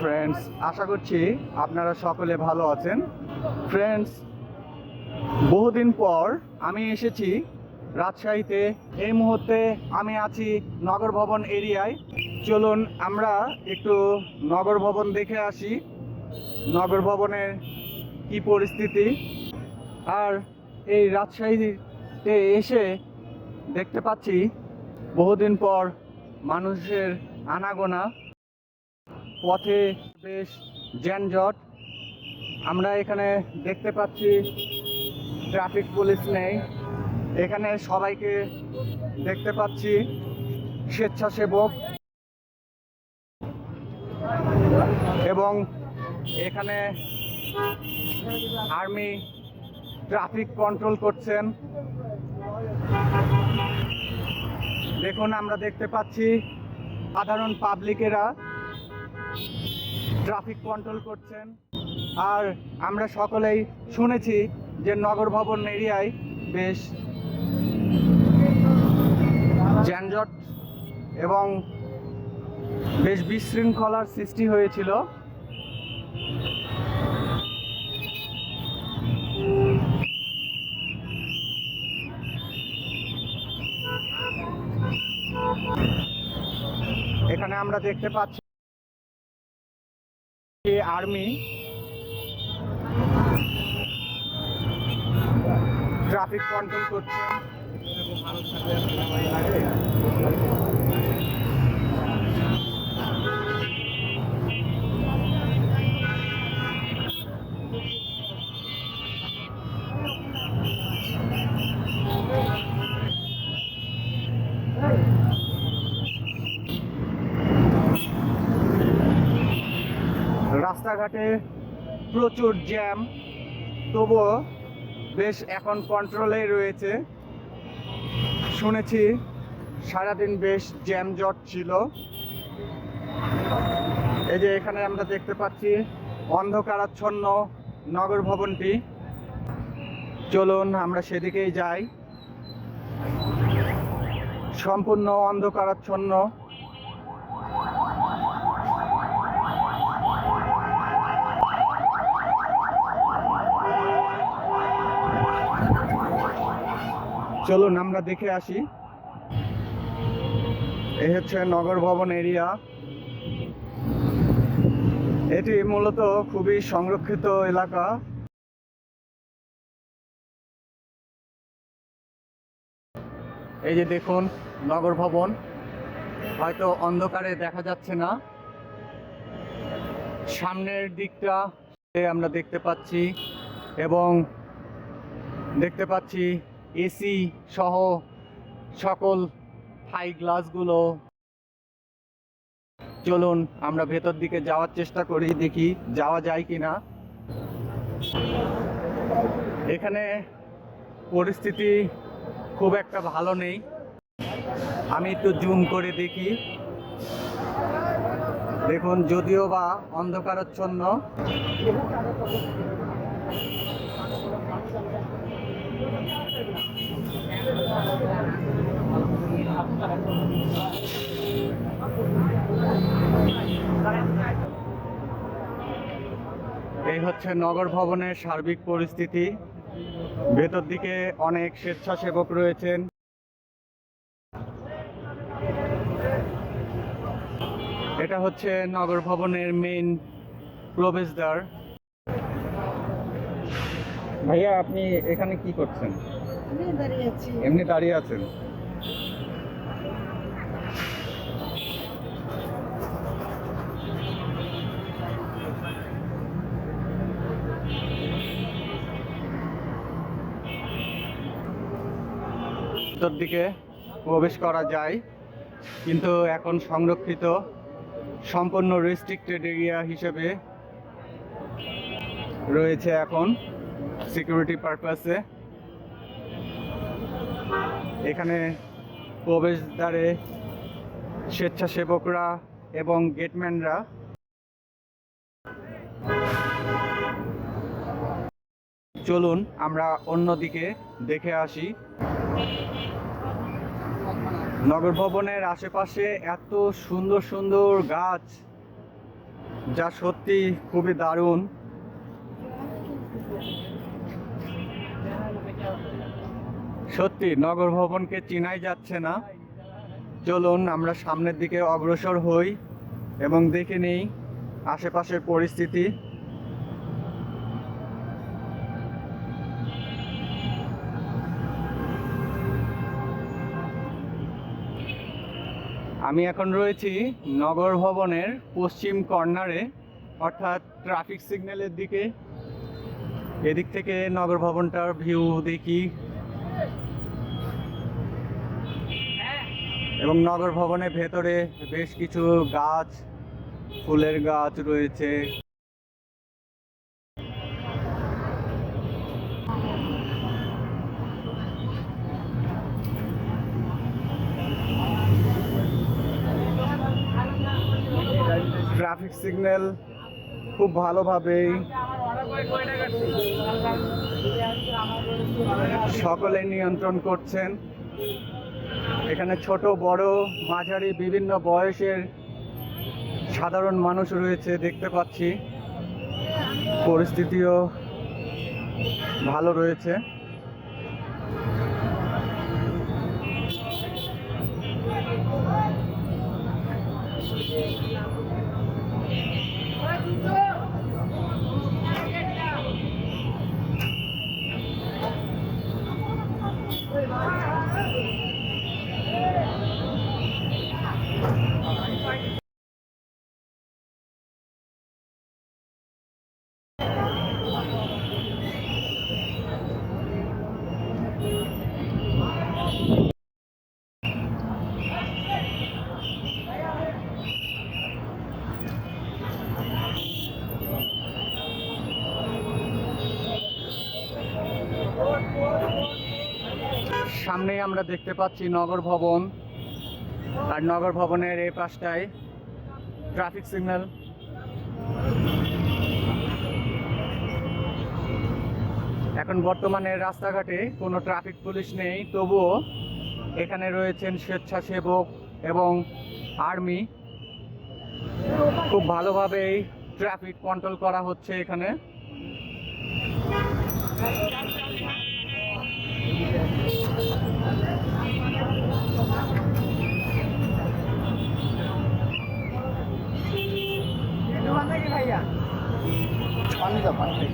Friends আশা করছি আপনারা সকলে ভালো আছেন। ফ্রেন্ডস বহুদিন পর আমি এসেছি রাজশাহীতে। এই মুহূর্তে আমি আছি নগর ভবন এরিয়ায়। চলুন আমরা একটু নগর ভবন দেখে আসি। নগর ভবনের কি পরিস্থিতি? আর এই রাজশাহীতে এসে দেখতে পাচ্ছি বহুদিন পর মানুষের আনাগোনা। পথে বেশ যানজট। আমরা এখানে দেখতে পাচ্ছি ট্রাফিক পুলিশ নেই। এখানে সবাইকে দেখতে পাচ্ছি স্বেচ্ছাসেবক। এবং এখানে আর্মি ট্রাফিক কন্ট্রোল করছেন। দেখুন, আমরা দেখতে পাচ্ছি সাধারণ পাবলিকেরা ট্রাফিক কন্ট্রোল করছেন। আর আমরা সকলেই শুনেছি যে নগর ভবন এরিয়ায় বেশ যানজট এবং বেশ বিশৃঙ্খলার সৃষ্টি হয়েছিল। এখানে আমরা দেখতে পাচ্ছি আর্মি? ট্রাফিক কন্ট্রোল করছে। রাস্তাঘাটে প্রচুর জ্যাম। তবুও বেশ এখন কন্ট্রোলে রয়েছে। শুনেছি সারাদিন বেশ জ্যাম জট ছিল। এই যে এখানে আমরা দেখতে পাচ্ছি অন্ধকারাচ্ছন্ন নগর ভবনটি। চলুন আমরা সেদিকেই যাই। সম্পূর্ণ অন্ধকারাচ্ছন্ন। চলুন আমরা দেখে আসি। এই হচ্ছে নগর ভবন এরিয়া। এটি মূলত খুবই সংরক্ষিত এলাকা। এই যে দেখুন নগর ভবন। হয়তো অন্ধকারে দেখা যাচ্ছে না। সামনের দিকটা আমরা দেখতে পাচ্ছি এবং দেখতে পাচ্ছি এসি সহ সকল হাই গ্লাসগুলো চলুন, আমরা ভেতর দিকে যাওয়ার চেষ্টা করি, দেখি যাওয়া যায় কি না এখানে পরিস্থিতি খুব একটা ভালো নেই। আমি একটু জুম করে দেখি। দেখুন, যদিও বা অন্ধকারাচ্ছন্ন। এই হচ্ছে নগর ভবনের সার্বিক পরিস্থিতি। ভেতর দিকে অনেক স্বেচ্ছাসেবক রয়েছেন। এটা হচ্ছে নগর ভবনের মেইন প্রবেশদ্বার। ভাইয়া, আপনি এখানে কি করছেন? এমনি দাঁড়িয়ে আছেন? ভিতর দিকে প্রবেশ করা যায়, কিন্তু এখন সংরক্ষিত সম্পূর্ণ রেস্ট্রিক্টেড এরিয়া হিসেবে রয়েছে এখন সিকিউরিটি পারপাসে এখানে প্রবেশদ্বারে স্বেচ্ছাসেবকরা এবং গেটম্যানরা চলুন আমরা অন্যদিকে দেখে আসি। নগর ভবনের আশেপাশে এত সুন্দর সুন্দর গাছ, যা সত্যি খুবই দারুণ। সত্যি, নগর ভবনকে চিনাই যাচ্ছে না। চলুন, আমরা সামনের দিকে অগ্রসর হই এবং দেখে নিই আশেপাশের পরিস্থিতি। আমি এখন রয়েছি নগর ভবনের পশ্চিম কর্নারে, অর্থাৎ ট্রাফিক সিগন্যালের দিকে। এদিক থেকে নগর ভবনটার ভিউ দেখি। এবং নগর ভবনের ভেতরে বেশ কিছু গাছ, ফুলের গাছ রয়েছে। ট্রাফিক সিগন্যাল খুব ভালোভাবেই সকলে নিয়ন্ত্রণ করছেন। এখানে ছোট বড় মাঝারি বিভিন্ন বয়সের সাধারণ মানুষ রয়েছে দেখতে পাচ্ছি। পরিস্থিতিও ভালো রয়েছে। সামনেই আমরা দেখতে পাচ্ছি নগর ভবন। আর নগর ভবনের এই পাশটায় ট্রাফিক সিগন্যাল এখন বর্তমানে রাস্তাঘাটে কোনো ট্রাফিক পুলিশ নেই, তবুও এখানে রয়েছেন স্বেচ্ছাসেবক এবং আর্মি খুব ভালোভাবেই ট্রাফিক কন্ট্রোল করা হচ্ছে এখানে। পানি দাও পানি